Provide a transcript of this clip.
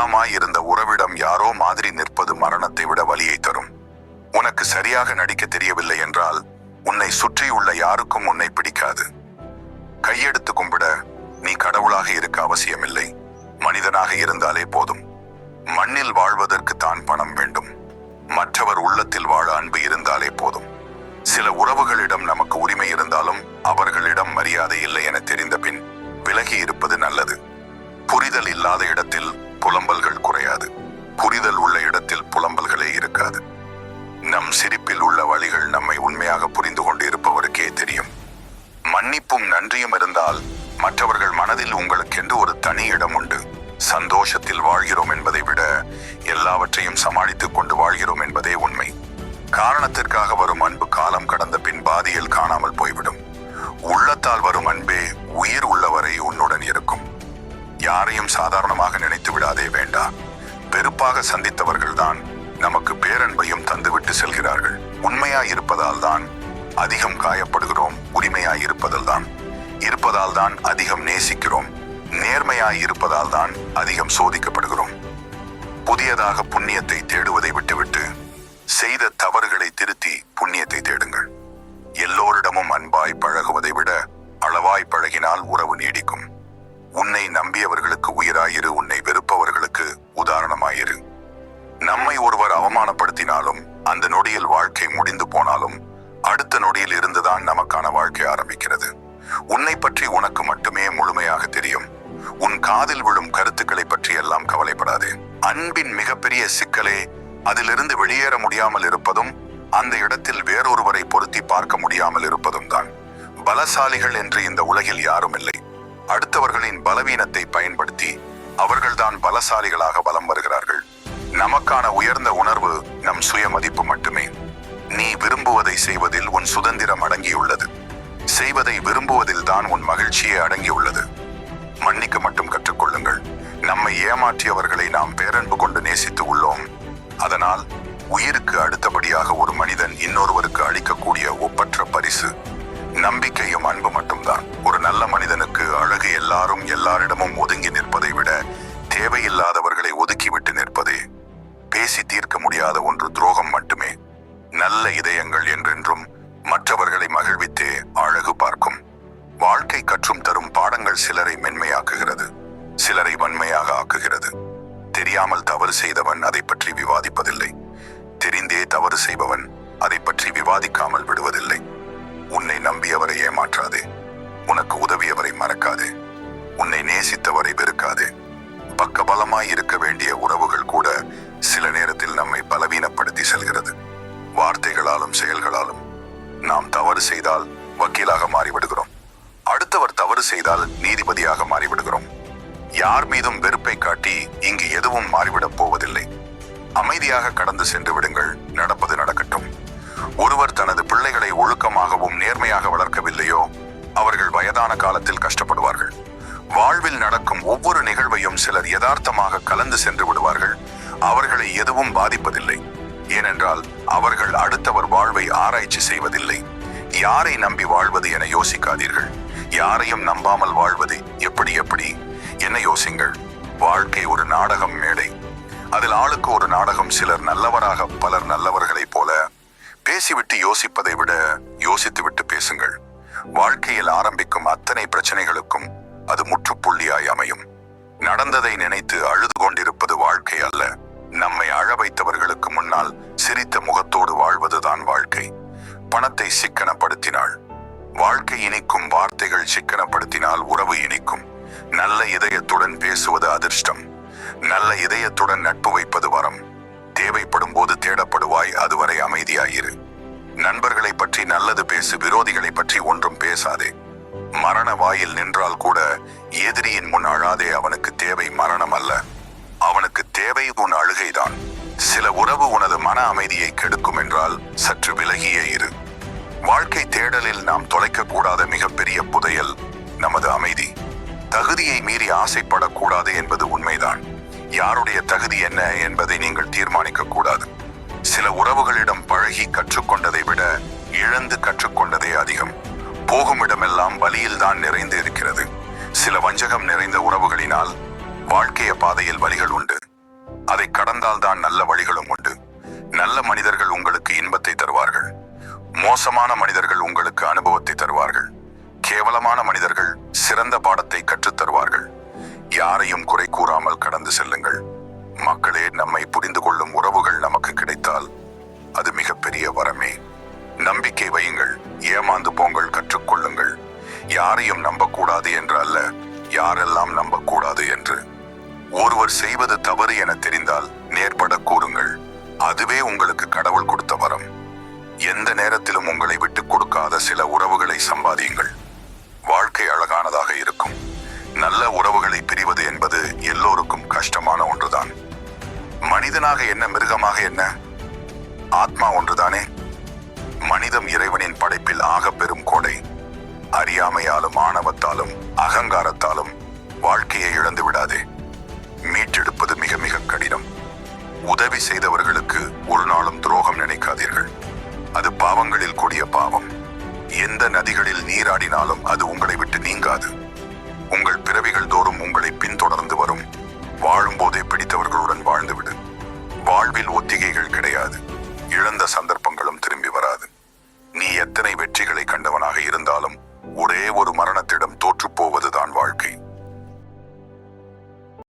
எல்லாமாய் இருந்த உறவிடம் யாரோ மாதிரி நிற்பது மரணத்தை விட வலியை தரும். உனக்கு சரியாக நடிக்க தெரியவில்லை என்றால் உன்னை சுற்றியுள்ள யாருக்கும் உன்னை பிடிக்காது. கையெடுத்து கும்பிட நீ கடவுளாக இருக்க அவசியமில்லை. மனிதனாக இருந்தாலே போதும். மண்ணில் வாழ்வதற்கு தான் பணம் வேண்டும். மற்றவர் உள்ளத்தில் வாழ அன்பு இருந்தாலே போதும். சில உறவுகளிடம் நமக்கு உரிமை இருந்தாலும் அவர்களிடம் மரியாதை இல்லை என தெரிந்த பின் விலகி இருப்பது நல்லது. புரிதல் இல்லாத இடத்தில் மற்றவர்கள் மனதில் உங்களுக்கென்று ஒரு தனி இடம் உண்டு. சந்தோஷத்தில் வாழ்கிறோம் என்பதை விட எல்லாவற்றையும் சமாளித்துக் கொண்டு வாழ்கிறோம் என்பதே உண்மை. காரணத்திற்காக வரும் அன்பு காலம் கடந்த பின் பாதியில் காணாமல் போய்விடும். உள்ளத்தால் வரும் அன்பே உயிர் உள்ளவரை உன்னுடன் இருக்கும். யாரையும் சாதாரணமாக நினைத்து விடாதே வேண்டாம் வெறுப்பாக சந்தித்தவர்கள்தான் நமக்கு பேரன்பையும் தந்துவிட்டு செல்கிறார்கள். உண்மையாய் இருப்பதால் தான் அதிகம் காயப்படுகிறோம். உரிமையாய் இருப்பதால் தான். இருப்பதால் தான் அதிகம் நேசிக்கிறோம். நேர்மையாய் இருப்பதால் தான் அதிகம் சோதிக்கப்படுகிறோம். புதியதாக புண்ணியத்தை தேடுவதை விட்டுவிட்டு செய்த தவறுகளை திருத்தி புண்ணியத்தை தேடுங்கள். எல்லோரிடமும் அன்பாய் பழகுவதை விட அளவாய் பழகினால் உறவு நீடிக்கும். உன்னை நம்பியவர்களுக்கு உயிராயிரு உன்னை வெறுப்பவர்களுக்கு உதாரணமாயிரு. நம்மை ஒருவர் அவமானப்படுத்தினாலும் அந்த நொடியில் வாழ்க்கை முடிந்து போனாலும் அடுத்த நொடியில் இருந்துதான் நமக்கான வாழ்க்கை ஆரம்பிக்கிறது. உன்னை பற்றி உனக்கு மட்டுமே முழுமையாக தெரியும். உன் காதில் விழும் கருத்துக்களை பற்றி எல்லாம் கவலைப்படாது. அன்பின் மிகப்பெரிய சிக்கலே அதிலிருந்து வெளியேற முடியாமல் இருப்பதும் அந்த இடத்தில் வேறொருவரை பொருத்தி பார்க்க முடியாமல் இருப்பதும் தான். பலசாலிகள் என்று இந்த உலகில் யாரும் இல்லை. அடுத்தவர்களின் பலவீனத்தை பயன்படுத்தி அவர்கள்தான் பலசாலிகளாக வலம் வருகிறார்கள். நமக்கான உயர்ந்த உணர்வு நம் சுயமதிப்பு மட்டுமே. நீ விரும்புவதை செய்வதில் உன் சுதந்திரம் அடங்கியுள்ளது. செய்வதை விரும்புவதில் தான் உன் மகிழ்ச்சியே அடங்கியுள்ளது. மன்னிக்க மட்டும் கற்றுக்கொள்ளுங்கள். நம்மை ஏமாற்றியவர்களை நாம் பேரன்பு கொண்டு நேசித்து உள்ளோம். அதனால் உயிருக்கு அடுத்தபடியாக ஒரு மனிதன் இன்னொருவருக்கு அளிக்கக்கூடிய ஒப்பற்ற பரிசு நம்பிக்கையும் அன்பு மட்டும்தான். ஒரு நல்ல மனிதனுக்கு அழகு எல்லாரும் எல்லாரிடமும் ஒதுங்கி நிற்பதை விட தேவையில்லாதவர்களை ஒதுக்கிவிட்டு நிற்பதே. பேசி தீர்க்க முடியாத ஒன்று துரோகம் மட்டுமே. நல்ல இதயங்கள் என்றென்றும் மகிழ்வித்தே அழகு பார்க்கும். வாழ்க்கை கற்றும் தரும் பாடங்கள் சிலரை மென்மையாக்குகிறது சிலரை வன்மையாக ஆக்குகிறது. தெரியாமல் தவறு செய்தவன் அதை பற்றி விவாதிப்பதில்லை. தெரிந்தே தவறு செய்பவன் அதை பற்றி விவாதிக்காமல் விடுவதில்லை. உன்னை நம்பியவரை ஏமாற்றாதே. உனக்கு உதவியவரை மறக்காதே. உன்னை நேசித்தவரை வெறுக்காதே. பக்கபலமாய் இருக்க வேண்டிய உறவுகள் கூட சில நேரம் வக்கீலாக மாறிவிடுகிறோம். அடுத்தவர் தவறு செய்தால் நீதிபதியாக மாறிவிடுகிறோம். யார் மீதும் வெறுப்பை காட்டி இங்கு எதுவும் மாறிவிடப் போவதில்லை. அமைதியாக கடந்து சென்று விடுங்கள். நடப்பது நடக்கட்டும். ஒருவர் தனது பிள்ளைகளை ஒழுக்கமாகவும் நேர்மையாக வளர்க்கவில்லையோ அவர்கள் வயதான காலத்தில் கஷ்டப்படுவார்கள். வாழ்வில் நடக்கும் ஒவ்வொரு நிகழ்வையும் சிலர் யதார்த்தமாக கலந்து சென்று விடுவார்கள். அவர்களை எதுவும் பாதிப்பதில்லை. ஏனென்றால் அவர்கள் அடுத்தவர் வாழ்வை ஆராய்ச்சி செய்வதில்லை. யாரை நம்பி வாழ்வது என யோசிக்காதீர்கள். யாரையும் நம்பாமல் வாழ்வது எப்படி எப்படி? என்ன யோசிங்கள்? வாழ்க்கை ஒரு நாடகம் மேடை. அதில் ஆளுக்கு ஒரு நாடகம் சிலர் நல்லவராக பலர் நல்லவர்களைப் போல. பேசிவிட்டு யோசிப்பதை விட யோசித்துவிட்டு பேசுங்கள். வாழ்க்கையில் ஆரம்பிக்கும் அத்தனை பிரச்சனைகளுக்கும் அது முற்றுப்புள்ளியாய் அமையும். நடந்ததை நினைத்து அழுது கொண்டிருப்பது வாழ்க்கை அல்ல. நம்மை அழ வைத்தவர்களுக்கு முன்னால் சிரித்த முகத்தோடு வாழ்வதுதான் வாழ்க்கை. பணத்தை சிக்கனப்படுத்தினாள். வாழ்க்கை இனிக்கும் வார்த்தைகள் சிக்கனப்படுத்தினால் உறவு இனிக்கும். நல்ல இதயத்துடன் பேசுவது அதிர்ஷ்டம். நல்ல இதயத்துடன் நட்பு வைப்பது வரம். தேவைப்படும் போது தேடப்படுவாய் அதுவரை அமைதியாயிரு. நண்பர்களை பற்றி நல்லது பேசு விரோதிகளை பற்றி ஒன்றும் பேசாதே. மரண வாயில் நின்றால் கூட எதிரியின் முன் அழாதே அவனுக்கு தேவை மரணம் அல்ல. அவனுக்கு தேவை உன் அழுகைதான். சில உறவு உனது மன அமைதியை கெடுக்கும் என்றால் சற்று விலகியே இரு. வாழ்க்கை தேடலில் நாம் தொலைக்கக்கூடாத மிகப்பெரிய புதையல் நமது அமைதி. தகுதியை மீறி ஆசைப்படக்கூடாது என்பது உண்மைதான். யாருடைய தகுதி என்ன என்பதை நீங்கள் தீர்மானிக்க கூடாது. சில உறவுகளிடம் பழகி கற்றுக்கொண்டதை விட இழந்து கற்றுக்கொண்டதே அதிகம். போகும் இடமெல்லாம் வலியில்தான் நிறைந்து இருக்கிறது சில வஞ்சகம் நிறைந்த உறவுகளினால் வாழ்க்கைய பாதையில் வலிகள் உண்டு. அதை கடந்தால்தான் நல்ல வழிகளும் உண்டு. நல்ல மனிதர்கள் உங்களுக்கு இன்பத்தை தருவார்கள். மோசமான மனிதர்கள் உங்களுக்கு அனுபவத்தை தருவார்கள். கேவலமான மனிதர்கள் சிறந்த பாடத்தை கற்றுத் தருவார்கள். யாரையும் குறை கூறாமல் கடந்து செல்லுங்கள். மக்களே நம்மை புரிந்து கொள்ளும் உறவுகள் நமக்கு கிடைத்தால் அது மிகப்பெரிய வரமே. நம்பிக்கை வையுங்கள். ஏமாந்து போங்கள். கற்றுக்கொள்ளுங்கள். யாரையும் நம்பக்கூடாது என்று அல்ல யாரெல்லாம் நம்பக்கூடாது என்று. ஒருவர் செய்வது தவறு என தெரிந்தால் நேர்பட கூறுங்கள். அதுவே உங்களுக்கு கடவுள் கொடுத்த வரம். எந்த நேரத்திலும் உங்களை விட்டுக் கொடுக்காத சில உறவுகளை சம்பாதியுங்கள். வாழ்க்கை அழகானதாக இருக்கும். நல்ல உறவுகளை பிரிவது என்பது எல்லோருக்கும் கஷ்டமான ஒன்றுதான். மனிதனாக என்ன மிருகமாக என்ன? ஆத்மா ஒன்றுதானே? மனிதம் இறைவனின் படைப்பில் ஆக பெரும் கோடை. அறியாமையாலும் ஆணவத்தாலும் அகங்க அது பாவங்களில் கூடிய பாவம். எந்த நதிகளில் நீராடினாலும் அது உங்களை விட்டு நீங்காது. உங்கள் பிறவிகள் தோறும் உங்களை பின்தொடர்ந்து வரும். வாழும்போதே பிடித்தவர்களுடன் வாழ்ந்துவிடு. வாழ்வில் ஒத்திகைகள் கிடையாது. இழந்த சந்தர்ப்பங்களும் திரும்பி வராது. நீ எத்தனை வெற்றிகளை கண்டவனாக இருந்தாலும் ஒரே ஒரு மரணத்தை